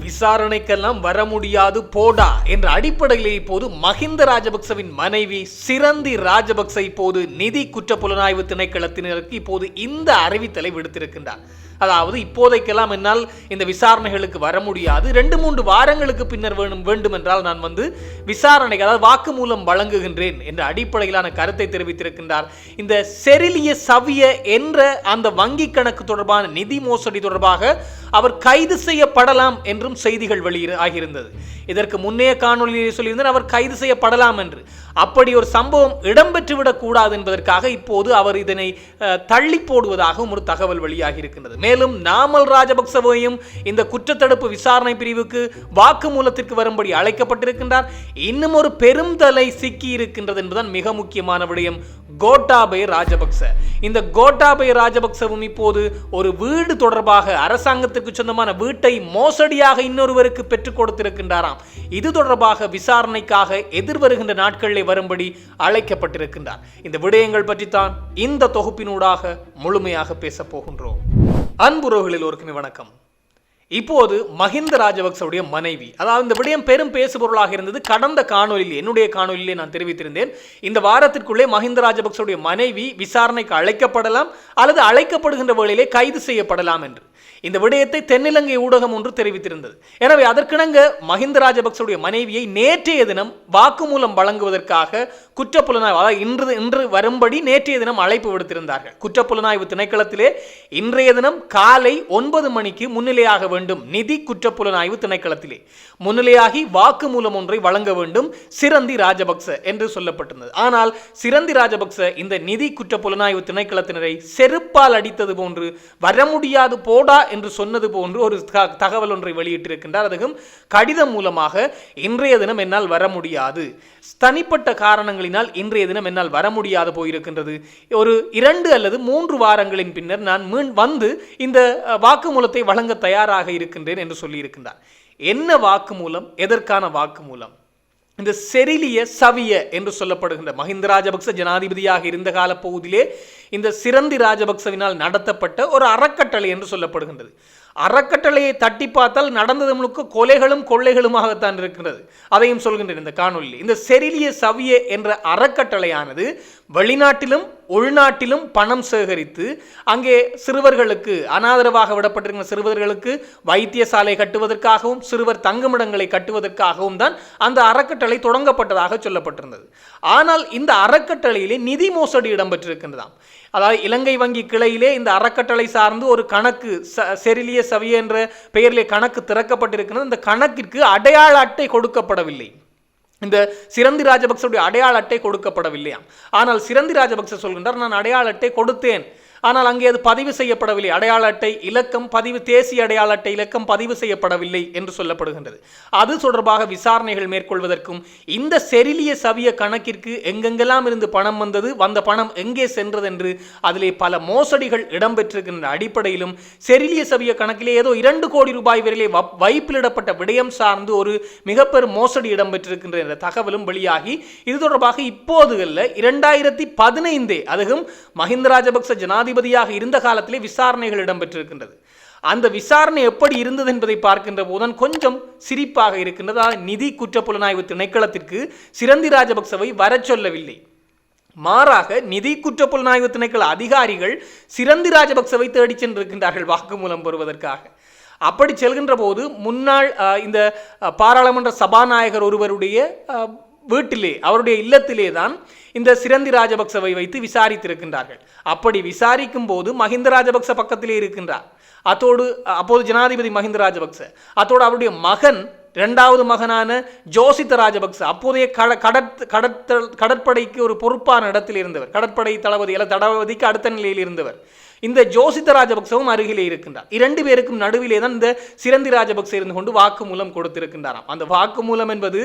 விசாரணைக்கெல்லாம் வர முடியாது போடா என்ற அடிப்படையில் இப்போது மஹிந்த ராஜபக்சவின் மனைவி சிரந்தி ராஜபக்ச இப்போது நிதி குற்ற புலனாய்வு திணைக்களத்தினருக்கு இப்போது இந்த அறிவித்தலை விடுத்திருக்கின்றார். அதாவது இப்போதைக்கெல்லாம் என்னால் இந்த விசாரணைகளுக்கு வர முடியாது. ரெண்டு மூன்று வாரங்களுக்கு பின்னர் வேணும் வேண்டும் என்றால் நான் வந்து விசாரணைக்கு அதாவது வாக்குமூலம் வழங்குகின்றேன் என்ற அடிப்படையிலான கருத்தை தெரிவித்திருக்கின்றார். இந்த செரிலிய சவிய என்ற அந்த வங்கி கணக்கு தொடர்பான நிதி மோசடி தொடர்பாக அவர் கைது செய்யப்படலாம் என்றும் செய்திகள் வெளியிட ஆகியிருந்தது. இதற்கு முன்னே காணொலியில் சொல்லியிருந்தார் அவர் கைது செய்யப்படலாம் என்று. அப்படி ஒரு சம்பவம் இடம்பெற்றுவிடக் கூடாது என்பதற்காக இப்போது அவர் இதனை தள்ளி போடுவதாகவும் ஒரு தகவல் வெளியாகி இருக்கின்றது மேலும் நாமல் ராஜபக்சவையும் இந்த குற்றத்தடுப்பு விசாரணை பிரிவுக்கு வாக்குமூலத்திற்கு வரும்படி அழைக்கப்பட்டிருக்கின்றார். இன்னும் ஒரு பெரும் தலை சிக்கி இருக்கின்றது என்பதுதான் மிக முக்கியமான விடயம். கோட்டாபய ராஜபக்ச. இந்த கோட்டாபய ராஜபக்சவும் இப்போது ஒரு வீடு தொடர்பாக அரசாங்கத்திற்கு சொந்தமான வீட்டை மோசடியாக இன்னொருவருக்கு பெற்றுக் கொடுத்திருக்கின்றாராம். இது தொடர்பாக விசாரணைக்காக எதிர்வருகின்ற நாட்களில் வரும்படி அழைக்கப்பட்டிருக்கின்றார். இந்த விடயங்கள் பற்றித்தான் இந்த தொகுப்பினூடாக முழுமையாக பேசப் போகின்றோம். அன்புறவுகளில் எல்லோருக்குமே வணக்கம். இப்போது மஹிந்த ராஜபக்சவுடைய மனைவி அதாவது இந்த விடயம் பெரும் பேசுபொருளாக இருந்தது கடந்த காணொலியில் என்னுடைய காணொலியிலே நான் தெரிவித்திருந்தேன். இந்த வாரத்திற்குள்ளே மஹிந்த ராஜபக்சவுடைய மனைவி விசாரணைக்கு அழைக்கப்படலாம் அல்லது அழைக்கப்படுகின்ற வேளையிலே கைது செய்யப்படலாம் என்று. இந்த விடயத்தை தென்னிலங்கை ஊடகம் ஒன்று தெரிவித்திருந்தது. எனவே அதற்கிணங்க மஹிந்த ராஜபக்சவுடைய மனைவியை நேற்றைய தினம் வாக்குமூலம் வழங்குவதற்காக குற்றப்புலனாய்வு அதாவது இன்று இன்று வரும்படி நேற்றைய தினம் அழைப்பு விடுத்திருந்தார்கள். குற்றப்புலனாய்வு திணைக்களத்திலே இன்றைய தினம் காலை ஒன்பது மணிக்கு முன்னிலையாக வேண்டும். நிதி குற்றப்புலனாய்வு திணைக்களத்திலே முன்னிலையாகி வாக்குமூலம் ஒன்றை வழங்க வேண்டும் சிரந்தி ராஜபக்ச என்று சொல்லப்பட்டிருந்தது. ஆனால் சிரந்தி ராஜபக்ச இந்த நிதி குற்றப்புலனாய்வு திணைக்களத்தினரை செருப்பால் அடித்தது போன்று வர முடியாது போட என்று சொன்னது போன்று ஒரு தகவல் ஒன்றை வெளியிட்டிருக்கின்றார். அதுவும் கடிதம் மூலமாக இன்றைய தினம் என்னால் வர முடியாது. தனிப்பட்ட காரணங்களினால் இன்றைய தினம் என்னால் வர முடியாது போயிருக்கின்றது. ஒரு இரண்டு அல்லது மூன்று வாரங்களின் பின்னர் நான் மீன் வந்து இந்த வாக்குமூலத்தை வழங்க தயாராக இருக்கின்றேன் என்று சொல்லியிருக்கின்றார். என்ன வாக்குமூலம்? எதற்கான வாக்குமூலம்? இந்த செரிலிய சவிய என்று சொல்லப்படுகின்ற மஹிந்த ராஜபக்ச ஜனாதிபதியாக இருந்த கால பகுதியிலே இந்த சிரந்தி ராஜபக்சவினால் நடத்தப்பட்ட ஒரு அறக்கட்டளை என்று சொல்லப்படுகின்றது. அறக்கட்டளையை தட்டி பார்த்தால் நடந்தது முழுக்க கொலைகளும் கொள்ளைகளுமாகத்தான் இருக்கிறது. அதையும் சொல்கின்றேன் இந்த காணொலியில் இந்த செரிலிய சவிய என்ற அறக்கட்டளையானது வெளிநாட்டிலும் உள்நாட்டிலும் பணம் சேகரித்து அங்கே சிறுவர்களுக்கு அனாதரவாக விடப்பட்டிருக்கிற சிறுவர்களுக்கு வைத்தியசாலை கட்டுவதற்காகவும் சிறுவர் தங்குமிடங்களை கட்டுவதற்காகவும் தான் அந்த அறக்கட்டளை தொடங்கப்பட்டதாக சொல்லப்பட்டிருந்தது. ஆனால் இந்த அறக்கட்டளையிலே நிதி மோசடி இடம்பெற்றிருக்கின்றதாம். அதாவது இலங்கை வங்கி கிளையிலே இந்த அறக்கட்டளை சார்ந்து ஒரு கணக்கு ச- செரிலிய சவிய என்ற பெயரிலே கணக்கு திறக்கப்பட்டிருக்கிறது. இந்த கணக்கிற்கு அடையாள அட்டை கொடுக்கப்படவில்லை. இந்த சிரந்தி ராஜபக்சவுடைய அடையாள அட்டை கொடுக்கப்படவில்லையாம். ஆனால் சிரந்தி ராஜபக்ச சொல்கின்றார் நான் அடையாள அட்டை கொடுத்தேன். ஆனால் அங்கே அது பதிவு செய்யப்படவில்லை. அடையாள அட்டை இலக்கம் பதிவு தேசிய அடையாள அட்டை இலக்கம் பதிவு செய்யப்படவில்லை என்று சொல்லப்படுகின்றது. அது தொடர்பாக விசாரணைகள் மேற்கொள்வதற்கும் இந்த செரிலிய சவிய கணக்கிற்கு எங்கெங்கெல்லாம் இருந்து பணம் வந்தது வந்த பணம் எங்கே சென்றது என்று அதிலே பல மோசடிகள் இடம்பெற்றிருக்கின்ற அடிப்படையிலும் செரிலிய சவிய கணக்கிலே ஏதோ இரண்டு கோடி ரூபாய் வரையிலே வைப்பிலிடப்பட்ட விடயம் சார்ந்து ஒரு மிக பெரும் மோசடி இடம்பெற்றிருக்கின்ற என்ற தகவலும் வெளியாகி இது தொடர்பாக இப்போது அல்ல இரண்டாயிரத்தி பதினைந்தே அதுவும் மஹிந்த ராஜபக்ச ஜனாதிபதியாக இருந்த காலத்திலே விசாரணைகள் இடம்பெற்றிருக்கின்றது. அந்த விசாரணை எப்படி இருந்தது என்பதை பார்க்கின்ற போதுதான் கொஞ்சம் சிரிப்பாக இருக்கின்றது. நிதி குற்றப்புலனாய்வு திணைக்களத்திற்கு சிரந்தி ராஜபக்சவை வர சொல்லவில்லை. மாறாக நிதி குற்றப்புலனாய்வு திணைக்கள அதிகாரிகள் சிரந்தி ராஜபக்சவை தேடிச் சென்றிருக்கின்றார்கள் வாக்குமூலம் பெறுவதற்காக. அப்படி செல்கின்ற போது முன்னாள் இந்த பாராளுமன்ற சபாநாயகர் ஒருவருடைய வீட்டிலே அவருடைய இல்லத்திலே தான் இந்த சிரந்தி ராஜபக்சவை வைத்து விசாரித்திருக்கின்றார்கள். அப்படி விசாரிக்கும் போது மஹிந்த ராஜபக்ச பக்கத்திலே இருக்கின்றார். அத்தோடு அப்போது ஜனாதிபதி மஹிந்த ராஜபக்ச. அத்தோடு அவருடைய மகன் இரண்டாவது மகனான ஜோசித்த ராஜபக்ச. அப்போதைய கட கடற் கடற்தல் கடற்படைக்கு ஒரு பொறுப்பான இடத்தில் இருந்தவர். கடற்படை தளபதி அல்ல தளபதிக்கு அடுத்த நிலையில் இருந்தவர். இந்த ஜோசித்த ராஜபக்சவும் அருகிலே இருக்கின்றார். இரண்டு பேருக்கும் நடுவிலே தான் இந்த சிரந்தி ராஜபக்ச இருந்து கொண்டு வாக்குமூலம் கொடுத்திருக்கின்றாராம். அந்த வாக்குமூலம் என்பது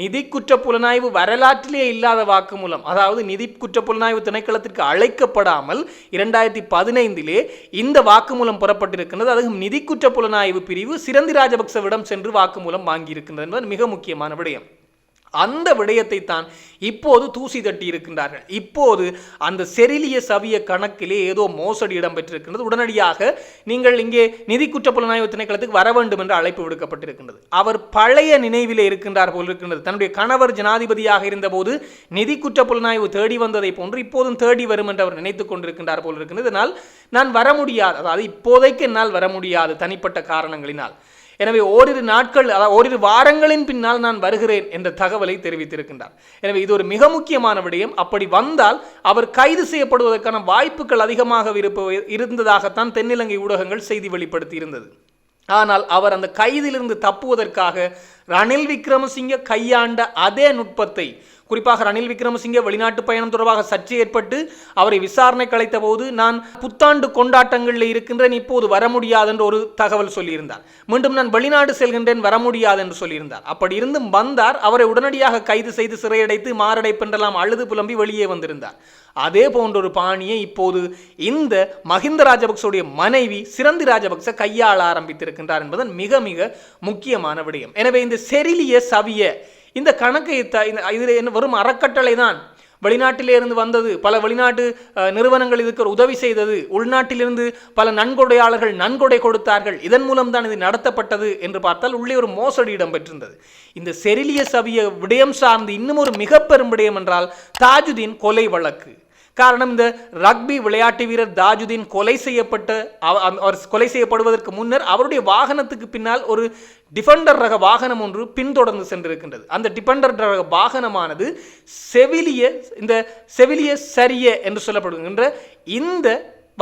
நிதி குற்ற புலனாய்வு வரலாற்றிலே இல்லாத வாக்குமூலம். அதாவது நிதி குற்ற புலனாய்வு திணைக்களத்திற்கு அழைக்கப்படாமல் இரண்டாயிரத்தி பதினைந்திலே இந்த வாக்குமூலம் புறப்பட்டிருக்கின்றது. அதுவும் நிதி குற்ற புலனாய்வு பிரிவு சிரந்தி ராஜபக்சவிடம் சென்று வாக்குமூலம் வாங்கியிருக்கின்றது என்பது மிக முக்கியமான விடயம். அந்த விடயத்தை தான் இப்போது தூசி தட்டி இருக்கின்றார்கள். இப்போது அந்த செரிலிய சவிய கணக்கிலே ஏதோ மோசடி இடம்பெற்றிருக்கின்றது. உடனடியாக நீங்கள் இங்கே நிதி குற்றப்புலனாய்வு திணைக்களத்துக்கு வர வேண்டும் என்று அழைப்பு விடுக்கப்பட்டிருக்கின்றது. அவர் பழைய நினைவிலே இருக்கின்றார் போல் இருக்கின்றது. தன்னுடைய கணவர் ஜனாதிபதியாக இருந்தபோது நிதி குற்றப்புலனாய்வு தேடி வந்ததை போன்று இப்போதும் தேடி வரும் என்று அவர் நினைத்துக் கொண்டிருக்கின்றார் போல் இருக்கின்றது. இதனால் நான் வர முடியாது. அதாவது இப்போதைக்கு என்னால் வர முடியாது தனிப்பட்ட காரணங்களினால். எனவே ஓரிரு நாட்கள் அதாவது ஓரிரு வாரங்களின் பின்னால் நான் வருகிறேன் என்ற தகவலை தெரிவித்திருக்கின்றார். எனவே இது ஒரு மிக முக்கியமான விடயம். அப்படி வந்தால் அவர் கைது செய்யப்படுவதற்கான வாய்ப்புகள் அதிகமாக இருப்ப இருந்ததாகத்தான் தென்னிலங்கை ஊடகங்கள் செய்தி வெளிப்படுத்தி இருந்தது ஆனால் அவர் அந்த கைதிலிருந்து தப்புவதற்காக ரணில் விக்ரமசிங்க கையாண்ட அதே நுட்பத்தை குறிப்பாக ரணில் விக்ரமசிங்கே வெளிநாட்டு பயணம் தொடர்பாக சர்ச்சை ஏற்பட்டு அவரை விசாரணை கலைத்த போது நான் புத்தாண்டு கொண்டாட்டங்களில் இருக்கின்றேன் இப்போது வர முடியாது என்று ஒரு தகவல் சொல்லியிருந்தார். மீண்டும் நான் வெளிநாடு செல்கின்றேன் வர முடியாது என்று சொல்லியிருந்தார். அப்படி இருந்தும் வந்தார். அவரை உடனடியாக கைது செய்து சிறையடைத்து மாரடைப்பென்றெல்லாம் அழுது புலம்பி வெளியே வந்திருந்தார். அதே போன்ற ஒரு பாணியை இப்போது இந்த மஹிந்த ராஜபக்சவுடைய மனைவி சிறந்தி ராஜபக்ச கையாள ஆரம்பித்திருக்கின்றார் என்பதன் மிக மிக முக்கியமான விடயம். எனவே இந்த செரிலிய சவிய இந்த கணக்கை த இதில் என்ன வரும் அறக்கட்டளை தான். வெளிநாட்டிலிருந்து வந்தது பல வெளிநாட்டு நிறுவனங்கள் இதுக்கு ஒரு உதவி செய்தது உள்நாட்டிலிருந்து பல நன்கொடையாளர்கள் நன்கொடை கொடுத்தார்கள். இதன் மூலம் தான் இது நடத்தப்பட்டது என்று பார்த்தால் உள்ளே ஒரு மோசடி இடம்பெற்றிருந்தது. இந்த செரிலிய சவிய விடயம் சார்ந்து இன்னும் ஒரு மிக பெரும் விடயம் என்றால் தாஜுதீன் கொலை வழக்கு. காரணம் இந்த ரக்பி விளையாட்டு வீரர் தாஜுதீன் கொலை செய்யப்பட்ட அவ- அவர் கொலை செய்யப்படுவதற்கு முன்னர் அவருடைய வாகனத்துக்கு பின்னால் ஒரு டிஃபெண்டர் ரக வாகனம் ஒன்று பின்தொடர்ந்து சென்றிருக்கின்றது. அந்த டிஃபெண்டர் ரக வாகனமானது செவிலிய இந்த செவிலிய சரிய என்று சொல்லப்படுகின்ற இந்த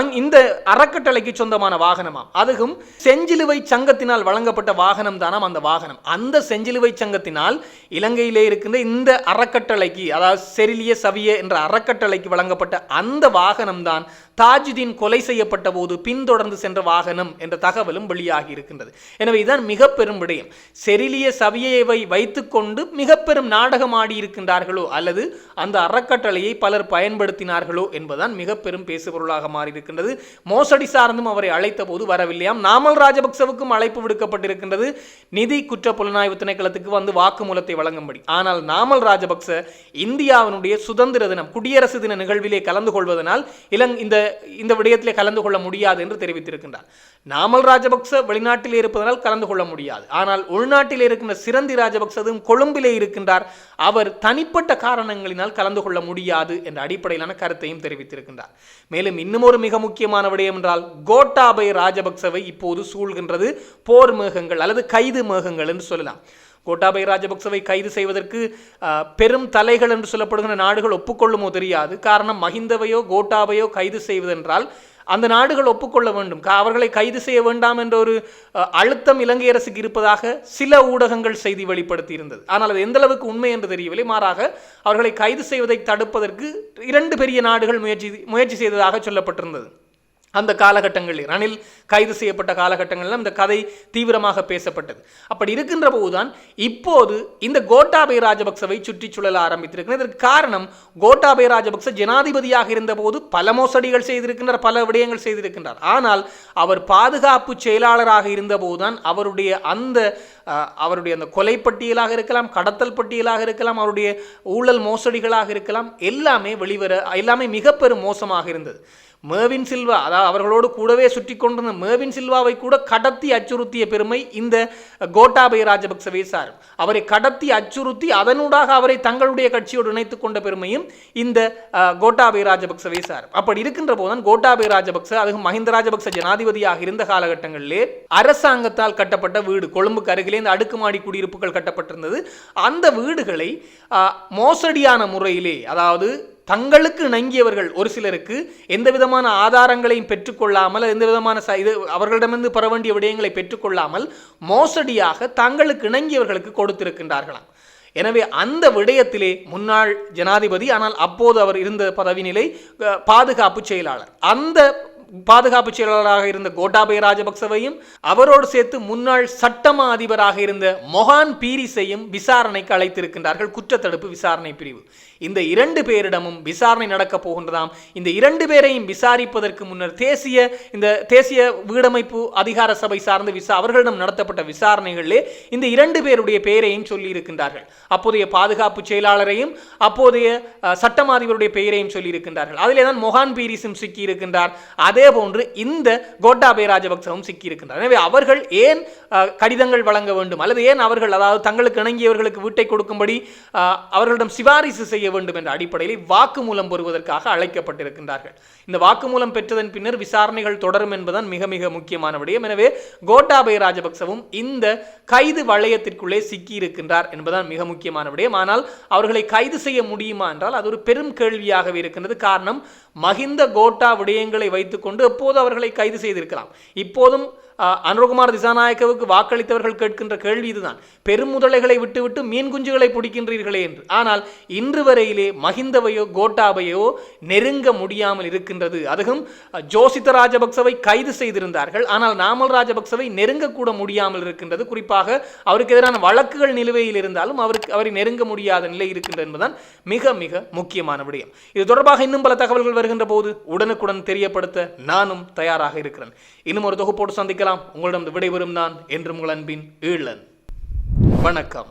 இந்த அறக்கட்டளைக்கு சொந்தமான வாகனமாம் அதுவும் செஞ்சிலுவை சங்கத்தினால் வழங்கப்பட்ட வாகனம் தானாம் அந்த வாகனம். அந்த செஞ்சிலுவை சங்கத்தினால் இலங்கையிலே இருக்கின்ற இந்த அறக்கட்டளைக்கு அதாவது செரிலிய சவிய என்ற அறக்கட்டளைக்கு வழங்கப்பட்ட அந்த வாகனம் தான் தாஜுதீன் கொலை செய்யப்பட்ட போது பின்தொடர்ந்து சென்ற வாகனம் என்ற தகவலும் வெளியாகி இருக்கின்றது. எனவே இதுதான் மிக பெரும் விடயம். செரிலிய சவியவை வைத்துக்கொண்டு மிக பெரும் நாடகம் ஆடியிருக்கின்றார்களோ அல்லது அந்த அறக்கட்டளையை பலர் பயன்படுத்தினார்களோ என்பதுதான் மிக பெரும் பேசுபொருளாக மாறியிருக்கின்றது. மோசடி சார்ந்தும் அவரை அழைத்த போது வரவில்லையாம். நாமல் ராஜபக்சவுக்கும் அழைப்பு விடுக்கப்பட்டிருக்கின்றது. நிதி குற்ற புலனாய்வு திணைக்களத்துக்கு வந்து வாக்குமூலத்தை வழங்கும்படி. ஆனால் நாமல் ராஜபக்ச இந்தியாவினுடைய சுதந்திர தினம் குடியரசு தின நிகழ்விலே கலந்து கொள்வதனால் இலங் இந்த இந்த விடயத்திலே கலந்து கொள்ள முடியாது என்று தெரிவித்திருக்கின்றார். நாமல் ராஜபக்ச வெளிநாட்டிலே இருப்பதனால் கலந்து கொள்ள முடியாது. ஆனால் உள்நாட்டிலே இருக்கின்ற சிரந்தி ராஜபக்சதும் கொழும்பிலே இருக்கின்றார். அவர் தனிப்பட்ட காரணங்களினால் கலந்து கொள்ள முடியாது என்ற அடிப்படையிலான கருத்தையும் தெரிவித்திருக்கின்றார். மேலும் இன்னும் ஒரு மிக முக்கியமான விடயம் என்றால் கோட்டாபய ராஜபக்சவை இப்போது சூழ்கின்றது போர் மேகங்கள் அல்லது கைது மேகங்கள் என்று சொல்லலாம். கோட்டாபய ராஜபக்சவை கைது செய்வதற்கு பெரும் தலைகள் என்று சொல்லப்படுகிற நாடுகள் ஒப்புக்கொள்ளுமோ தெரியாது. காரணம் மஹிந்தவையோ கோட்டாபையோ கைது செய்வதென்றால் அந்த நாடுகள் ஒப்புக்கொள்ள வேண்டும். அவர்களை கைது செய்ய வேண்டாம் என்ற ஒரு அழுத்தம் இலங்கை அரசுக்கு இருப்பதாக சில ஊடகங்கள் செய்தி வெளிப்படுத்தி இருந்தது ஆனால் அது எந்த அளவுக்கு உண்மை என்று தெரியவில்லை. மாறாக அவர்களை கைது செய்வதை தடுப்பதற்கு இரண்டு பெரிய நாடுகள் முயற்சி முயற்சி செய்ததாக சொல்லப்பட்டிருந்தது. அந்த காலகட்டங்களில் ரணில் கைது செய்யப்பட்ட காலகட்டங்களில் இந்த கதை தீவிரமாக பேசப்பட்டது. அப்படி இருக்கின்ற போதுதான் இப்போது இந்த கோட்டாபய ராஜபக்சவை சுற்றி சுழல ஆரம்பித்திருக்கிறது. இதற்கு காரணம் கோட்டாபய ராஜபக்ச ஜனாதிபதியாக இருந்தபோது பல மோசடிகள் செய்திருக்கின்றார் பல விடயங்கள் செய்திருக்கின்றார். ஆனால் அவர் பாதுகாப்பு செயலாளராக இருந்தபோதுதான் அவருடைய அந்த அவருடைய அந்த கொலை பட்டியலாக இருக்கலாம் கடத்தல் பட்டியலாக இருக்கலாம் அவருடைய ஊழல் மோசடிகளாக இருக்கலாம் எல்லாமே வெளிவர எல்லாமே மிக பெரும் மோசமாக இருந்தது. மேவின் சில்வா அதாவது அவர்களோடு கூடவே சுற்றி கொண்டிருந்த மேவின் சில்வாவை கூட கடத்தி அச்சுறுத்திய பெருமை இந்த கோட்டாபய ராஜபக்சவே சார் அவரை கடத்தி அச்சுறுத்தி அதனூடாக அவரை தங்களுடைய கட்சியோடு இணைத்து கொண்ட பெருமையும் இந்த கோட்டாபய ராஜபக்சவே சார் அப்படி இருக்கின்ற போதுதான் கோட்டாபய ராஜபக்ச அதுவும் மஹிந்த ராஜபக்ச ஜனாதிபதியாக இருந்த காலகட்டங்களிலே அரசாங்கத்தால் கட்டப்பட்ட வீடு கொழும்புக்கு அருகிலே இந்த அடுக்குமாடி குடியிருப்புகள் கட்டப்பட்டிருந்தது. அந்த வீடுகளை மோசடியான முறையிலே அதாவது தங்களுக்கு இணங்கியவர்கள் ஒரு சிலருக்கு எந்த விதமான ஆதாரங்களையும் பெற்றுக்கொள்ளாமல் எந்த விதமான ச- இது அவர்களிடமிருந்து பெற வேண்டிய விடயங்களை பெற்றுக்கொள்ளாமல் மோசடியாக தங்களுக்கு இணங்கியவர்களுக்கு கொடுத்திருக்கின்றார்களாம். எனவே அந்த விடயத்திலே முன்னாள் ஜனாதிபதி ஆனால் அப்போது அவர் இருந்த பதவி நிலை பாதுகாப்பு செயலாளர். அந்த பாதுகாப்பு செயலாளராக இருந்த கோட்டாபய ராஜபக்சவையும் அவரோடு சேர்த்து முன்னாள் சட்டமா அதிபராக இருந்த மொஹான் பீரிஸையும் விசாரணைக்கு அழைத்திருக்கின்றார்கள். குற்றத்தடுப்பு விசாரணை பிரிவு. இந்த இரண்டு பேரிடமும் விசாரணை நடக்கப் போகின்றதாம். இந்த இரண்டு பேரையும் விசாரிப்பதற்கு முன்னர் தேசிய இந்த தேசிய வீடமைப்பு அதிகார சபை சார்ந்த விசா அவர்களிடம் நடத்தப்பட்ட விசாரணைகளிலே இந்த இரண்டு பேருடைய பெயரையும் சொல்லி இருக்கின்றார்கள் அப்போதைய பாதுகாப்பு செயலாளரையும் அப்போதைய சட்டமாதிபருடைய அதிபருடைய பெயரையும் சொல்லி இருக்கின்றார்கள் அதிலே தான் மொஹான் பீரிஸும் சிக்கி இருக்கின்றார் அதே போன்று இந்த கோட்டாபய ராஜபக்சவும் சிக்கி இருக்கின்றார் எனவே அவர்கள் ஏன் அஹ், கடிதங்கள் வழங்க வேண்டும்? அல்லது ஏன் அவர்கள் அதாவது தங்களுக்கு இணங்கியவர்களுக்கு வீட்டை கொடுக்கும்படி அவர்களிடம் சிபாரிசு செய்ய வேண்டும் என்ற அடிப்படையில் வாக்குமூலம் பெறுவதற்காக அழைக்கப்பட்டிருக்கின்றார்கள். இந்த வாக்குமூலம் பெற்றதன் பின்னர் விசாரணைகள் தொடரும் என்பதுதான் மிக மிக முக்கியமான விடயம். எனவே கோட்டாபய ராஜபக்சவும் இந்த கைது வளையத்திற்குள்ளே சிக்கியிருக்கின்றார் என்பதுதான் மிக முக்கியமான விடயம். ஆனால் அவர்களை கைது செய்ய முடியுமா என்றால் அது ஒரு பெரும் கேள்வியாகவே இருக்கின்றது. காரணம் மகிந்த கோட்டா விடயங்களை வைத்துக்கொண்டு எப்போது அவர்களை கைது செய்திருக்கலாம். இப்போதும் அனுரகுமார் திசாநாயக்கவுக்கு வாக்களித்தவர்கள் கேட்கின்ற கேள்வி இதுதான். பெருமுதலைகளை விட்டுவிட்டு மீன் குஞ்சுகளை பிடிக்கின்றீர்களே என்று. ஆனால் இன்று வரையிலே மஹிந்தவையோ கோட்டாவையோ நெருங்க முடியாமல் இருக்கின்றது. அதுவும் ஜோசித்த ராஜபக்சவை கைது செய்திருந்தார்கள். ஆனால் நாமல் ராஜபக்சவை நெருங்கக்கூட முடியாமல் இருக்கின்றது. குறிப்பாக அவருக்கு எதிரான வழக்குகள் நிலுவையில் இருந்தாலும் அவருக்கு அவரை நெருங்க முடியாத நிலை இருக்கின்றது என்பதுதான் மிக மிக முக்கியமான விடயம். இது தொடர்பாக இன்னும் பல தகவல்கள் வருகின்ற போது உடனுக்குடன் தெரியப்படுத்த நானும் தயாராக இருக்கிறேன். இன்னும் ஒரு தொகுப்போடு சந்திக்கலாம் உங்களிடம் விடைபெறும் நான் என்றும் உங்கள் அன்பின் ஈழன். வணக்கம்.